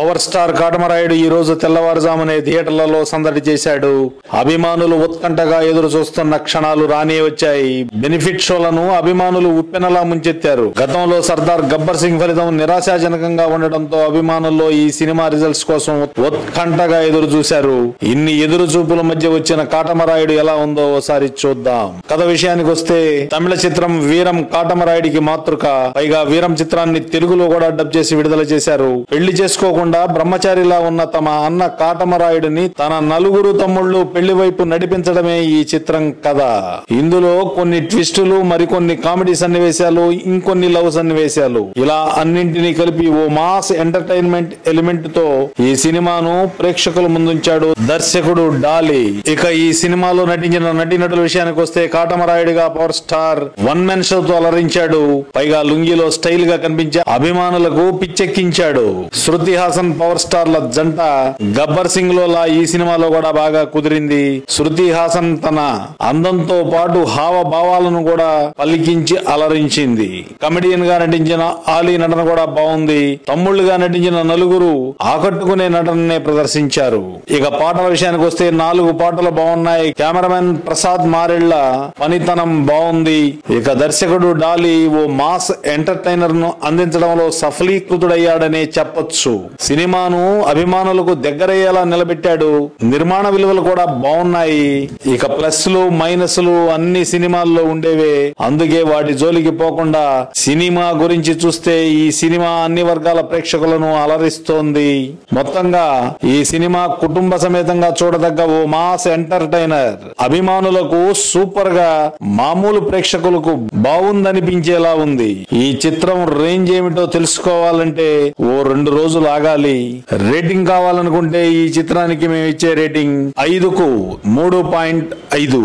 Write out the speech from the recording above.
Power star Katamarayudu ఈ రోజు తెల్లవారుజామునే థియేటర్లలో సందడి చేశాడు. అభిమానులు ఉత్కంఠగా ఎదురు చూస్తున్న క్షణాలు రానే వచ్చాయి. బెనిఫిట్ షోలను అభిమానులు ఉప్పెనలా ముంచెత్తారు. గతంలో సర్దార్ గబ్బర్ సింగ్ ఫలితం నిరాశాజనకంగా ఉండడంతో అభిమానుల్లో ఈ సినిమా రిజల్ట్స్ కోసం ఉత్కంఠగా ఎదురు చూశారు ఇన్ని ఎదురు చూపుల మధ్య వచ్చిన కాటమరాయుడు ఎలా ఉందో ఓసారి చూద్దాం. కథ విషయానికి వస్తే తమిళ చిత్రం వీరం కాటమరాయుడికి మాతృక. పైగా వీరం చిత్రాన్ని తెలుగులో కూడా డబ్ చేసి విడుదల చేశారు. పెళ్ళి చేసుకోకుండా బ్రహ్మచారిలా ఉన్న తమ అన్న కాటమరాయుడిని తన నలుగురు తమ్ముళ్ళు పెళ్ళి వైపు నడిపించడమే ఈ చిత్రం కథ. ఇందులో కొన్ని ట్విస్టులు మరికొన్ని కామెడీ సన్నివేశాలు ఇంకొన్ని లవ్ సన్నివేశాలు. ఇలా అన్నింటినీ కలిపి ఓ మాస్ ఎంటర్టైన్మెంట్ ఎలిమెంట్తో ఈ సినిమాను ప్రేక్షకుల ముందుంచాడు దర్శకుడు డాలి. ఇక ఈ సినిమాలో నటించిన నటీనటుల విషయానికి వస్తే కాటమరాయుడిగా power star one men show తో అలరించాడు. పైగా లుంగిలో స్టైల్గా కనిపించే అభిమానులకు పిచ్చెక్కించాడు. శృతి హాసన్ పవర్ స్టార్ల జంట గబ్బర్ సింగ్లో లా ఈ సినిమాలో కూడా బాగా కుదిరింది. శృతి హాసన్ తన అందంతో పాటు హావభావాలను కూడా పలికించి అలరించింది. కమెడియన్గా నటించిన ఆలీ నటన కూడా బాగుంది. తమ్ముళ్ళుగా నటించిన నలుగురు ఆకట్టుకునే నటననే ప్రదర్శించారు. ఇక పాటల విషయానికి వస్తే నాలుగు పాటలు బాగున్నాయి. కెమెరామెన్ ప్రసాద్ మారెళ్ళ పనితనం బాగుంది. ఇక దర్శకుడు డాలి ఓ మాస్ ఎంటర్టైనర్ను అందించడంలో సఫలీకృతుడయ్యాడనే చెప్పొచ్చు. సినిమాను అభిమానులకు దగ్గరయ్యేలా నిలబెట్టాడు. నిర్మాణ విలువలు కూడా బాగున్నాయి ఇక ప్లస్లు మైనస్లు అన్ని సినిమాల్లో ఉండేవే. అందుకే వాటి జోలికి పోకుండా సినిమా గురించి చూస్తే ఈ సినిమా అన్ని వర్గాల ప్రేక్షకులను అలరిస్తోంది. మొత్తంగా ఈ సినిమా కుటుంబ సమేతంగా చూడదగ్గ ఓ మాస్ ఎంటర్టైనర్. అభిమానులకు సూపర్గా మామూలు ప్రేక్షకులకు బాగుందనిపించేలా ఉంది. ఈ చిత్రం రేంజ్ ఏమిటో తెలుసుకోవాలంటే ఓ రెండు రోజులు ఆగాలి రేటింగ్ కావాలనుకుంటే ఈ చిత్రానికి మేము ఇచ్చే రేటింగ్ ఐదుకు మూడు పాయింట్ ఐదు.